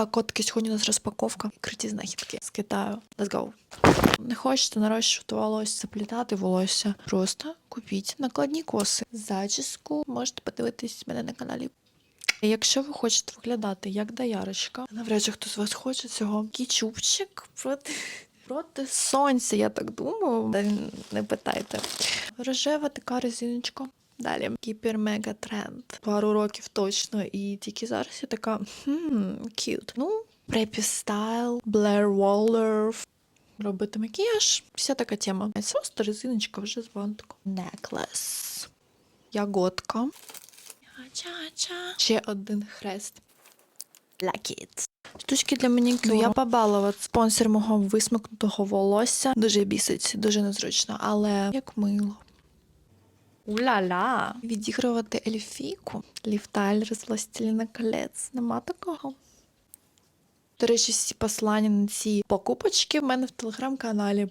Так, котики, сьогодні у нас розпаковка. Криті знахідки з Китаю. Let's go. Не хочете нарощувати волосся, заплітати волосся. Просто купіть накладні коси. Зачіску можете подивитись мене на каналі. Якщо ви хочете виглядати як доярочка, навряд чи хтось з вас хоче цього. Кічупчик проти, проти сонця, я так думаю. Не питайте. Рожева така резиночка. Далі кіпер мега тренд. Пару років точно. І тільки зараз я така хм, cute. Ну, препі стайл, Blair Waller. Робити макіяж. Вся така тема. Це просто резиночка вже з бантиком. Necklace. Ягодка. Ча-ча. Ще один хрест. Black Kids. Штучки для манікюру. Ну, я побалова. Спонсор мого висмикнутого волосся. Дуже бісить, дуже незручно, але як мило. Уля-ля! Відігрувати ельфійку. Ліфтайлер з «Властеліна колець. Нема такого. До речі, всі послання на ці покупочки в мене в телеграм-каналі.